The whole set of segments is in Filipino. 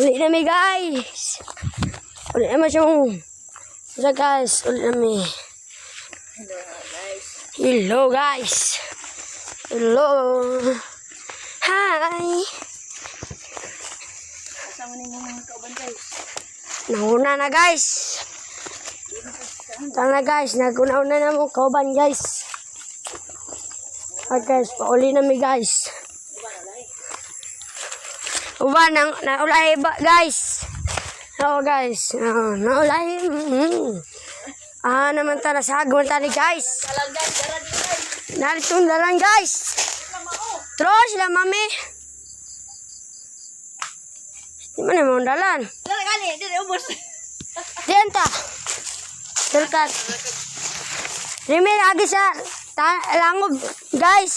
Uli na mi guys. Uli na siyang. Sa guys, uli na mi. Hello guys. Hello. Hi. Kasama ninyo mga kauban guys. Nauna na guys. Tara na guys, naguna-una na mo kauban guys. Ah guys, pauli na mi guys. Uba, nang, naulay ba guys? Oo guys, oh, naulay. Mm. Ah, naman tara sa hagwan tani guys. Dara din guys. Tros sila mami. Di man na mo dalan. Dara kali, dili ubos. Diyan ta. Sulkat. Rimi lagi sa langob, guys.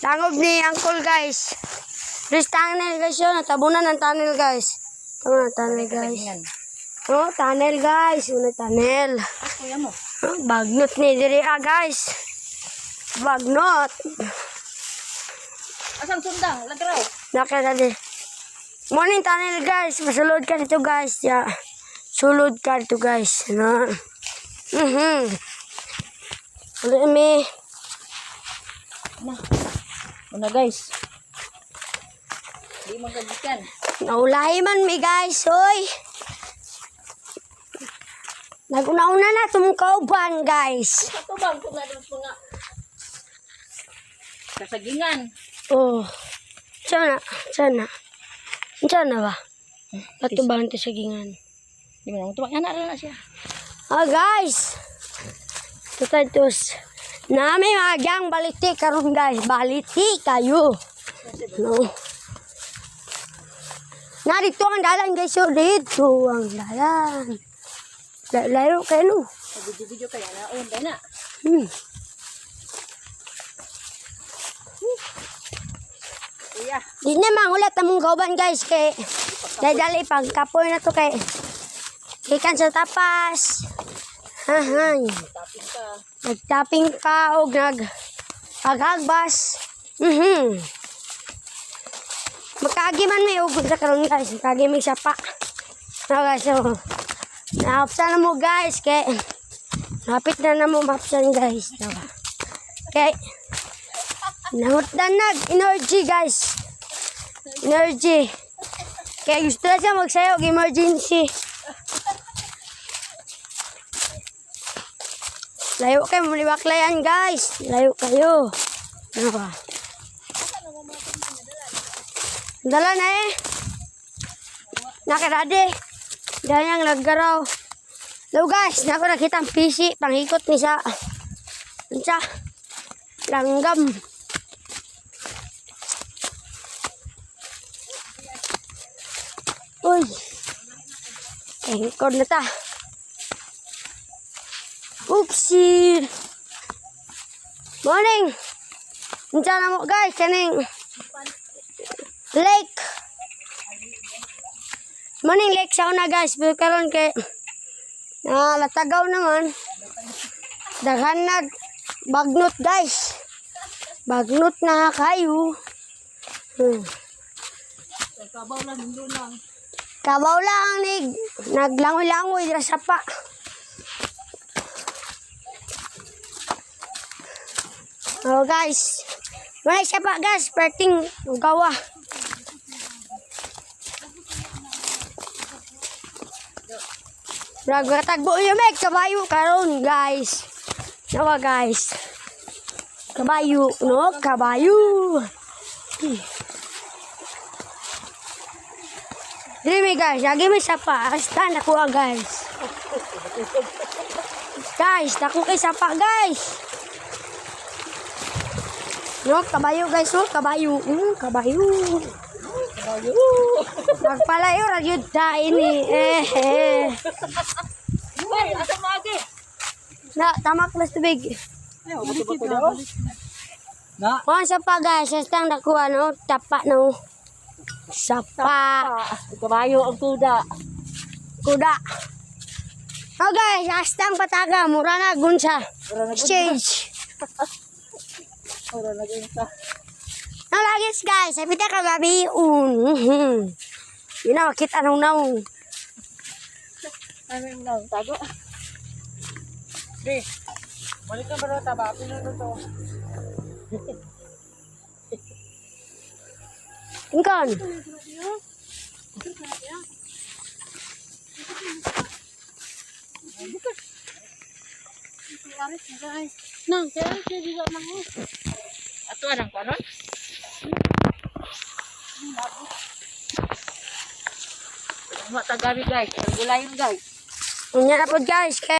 Langob ni Uncle, guys. Please tunnel, guys, yun. Tabunan ng tunnel, guys. Tabunan ng tunnel, guys. Oh, tunnel, guys. Una tunnel. Kuya mo. Oh, bagnot ni diri, ah, guys. Bagnot. Asang sundang, lagraw. Nakita di. Morning tunnel, guys. Masulod ka dito, guys. Ya. Sulod ka dito, guys. Ano? Mhm. Ulit mi. Na. Una guys. Di magagikan. Naulahi man mi guys, oy. Naguna-una na tumukauban, guys. Ito bang kung natin mga kasagingan. Oh. Sana, sana. Sana ba? Patubang ito sa gingan. Di mo nang tumak na na siya. Ah, guys. Tutatos. Nami magang baliti karon guys. Baliti kayo. No. Narito ang dalan guys. So, dito ang dalan. La- Laro kayo no. Video-video kaya na. Oh, dahil na. Hmm. Kuya. Di na mangulat among kauban guys kay dadali pag kapoy na to kay ikan sa tapas. Hahay. Tapin ka. Nagtapping ka o nag paghagbas. Mhm. Makagi man may ugod sa karon guys. Makagi may sapa. No guys, so naapsan na mo guys kay napit na na mo mapsan guys. Diba? Kay Nahutdan nag energy guys. Energy. Kaya gusto na siya magsayaw emergency. Layo kayo muliwaklayan guys. Layo kayo. Ano ba? Dala na eh. Nakirade. Dahil niyang naggaraw. Hello guys, nako nakita ang pisi. Panghikot ni sa... Siya? Langgam. Uy. Tengkod na ta. Oopsie. Morning. Unsa na guys kaning lake. Morning lake sa una guys. Pero karon kay ah, latagaw naman. Daghan nag bagnot guys. Bagnot na kayo. Hmm. Kabaw lang, hindi lang. Kabaw lang ni naglangoy-langoy dira sa pa. Oh guys. Wala siya pa guys, perting gawa. Brag tagbo yung meg kabayo karon guys. Nawa guys. Kabayo, no? Kabayo. Dili mi guys, lagi mi sapa. Stand ako ah, guys. Guys, dako kay sapa guys. No, kabayo guys, no, kabayo. Mm, kabayo. Magpalayo ra gyud ta ini. Eh, eh. Uy, asa mo agi? Na, tamak na tubig. Ay, bato-bato daw. Na. Kuha sa pa guys, stand ako ano, tapa no. Sapa. Kabayo ang tuda. Kuda. Oh guys, astang pataga, mura na gunsa. Exchange. Wala na sa. No lagis guys, sabi ta kagabi un. Yun na, makita nung naong. Ano yung lang? Tago? Di. Balik na ba na taba? Pinuno to. Tingkon. Nang, kaya siya dito nang Ato anang karon? Mga tagari guys, ang gulayin guys. Unya na po guys.